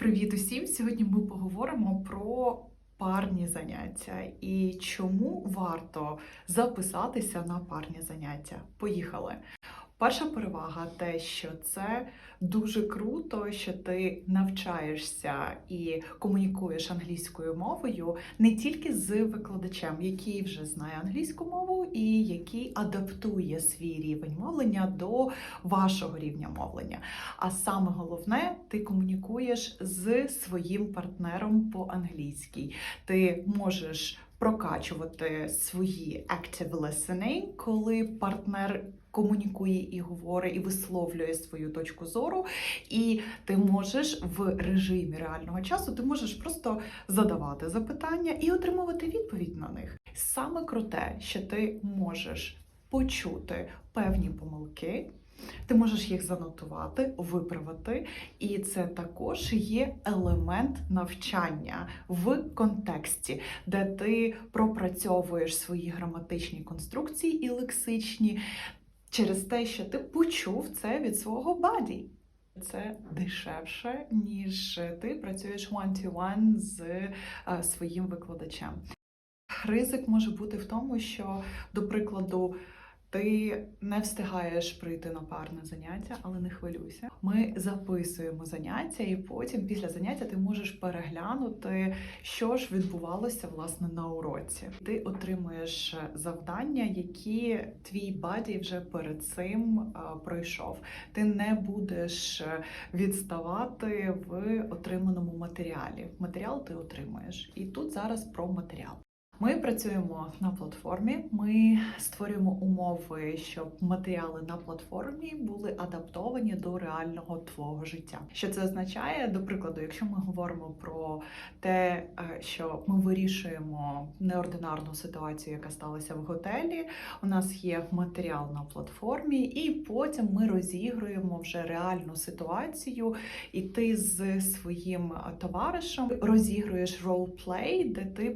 Привіт усім! Сьогодні ми поговоримо про парні заняття і чому варто записатися на парні заняття. Поїхали! Перша перевага те, що це дуже круто, що ти навчаєшся і комунікуєш англійською мовою не тільки з викладачем, який вже знає англійську мову і який адаптує свій рівень мовлення до вашого рівня мовлення. А саме головне, ти комунікуєш з своїм партнером по англійській. Ти можеш прокачувати свої active listening, коли партнер комунікує і говорить, і висловлює свою точку зору, і ти можеш в режимі реального часу ти можеш просто задавати запитання і отримувати відповідь на них. Саме круте, що ти можеш почути певні помилки. Ти можеш їх занотувати, виправити, і це також є елемент навчання в контексті, де ти пропрацьовуєш свої граматичні конструкції і лексичні через те, що ти почув це від свого баді. Це дешевше, ніж ти працюєш one-to-one з е, своїм викладачем. Ризик може бути в тому, що, до прикладу, ти не встигаєш прийти на парне заняття, але не хвилюйся. Ми записуємо заняття, і потім, після заняття, ти можеш переглянути, що ж відбувалося власне на уроці. Ти отримуєш завдання, які твій баді вже перед цим е, пройшов. Ти не будеш відставати в отриманому матеріалі. Матеріал ти отримуєш, і тут зараз про матеріал. Ми працюємо на платформі. Ми створюємо умови, щоб матеріали на платформі були адаптовані до реального твого життя. Що це означає? До прикладу, якщо ми говоримо про те, е, що ми вирішуємо неординарну ситуацію, яка сталася в готелі. У нас є матеріал на платформі, і потім ми розігруємо вже реальну ситуацію, і ти з своїм товаришем розігруєш ролплей, де ти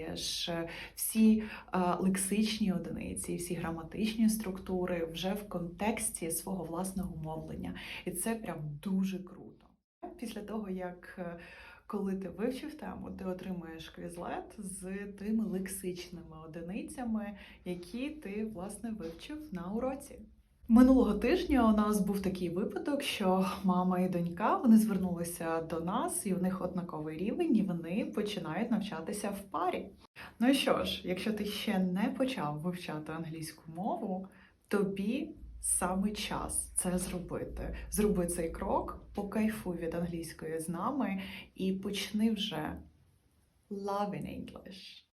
проговорюєш всі е, лексичні одиниці, всі граматичні структури вже в контексті свого власного мовлення. І це прям дуже круто. Після того, як е, коли ти вивчив тему, ти отримуєш квізлет з тими лексичними одиницями, які ти власне вивчив на уроці. Минулого тижня у нас був такий випадок, що мама і донька вони звернулися до нас, і у них однаковий рівень, і вони починають навчатися в парі. Ну і що ж, якщо ти ще не почав вивчати англійську мову, тобі саме час це зробити. Зроби цей крок, покайфуй від англійської з нами і почни вже love in English.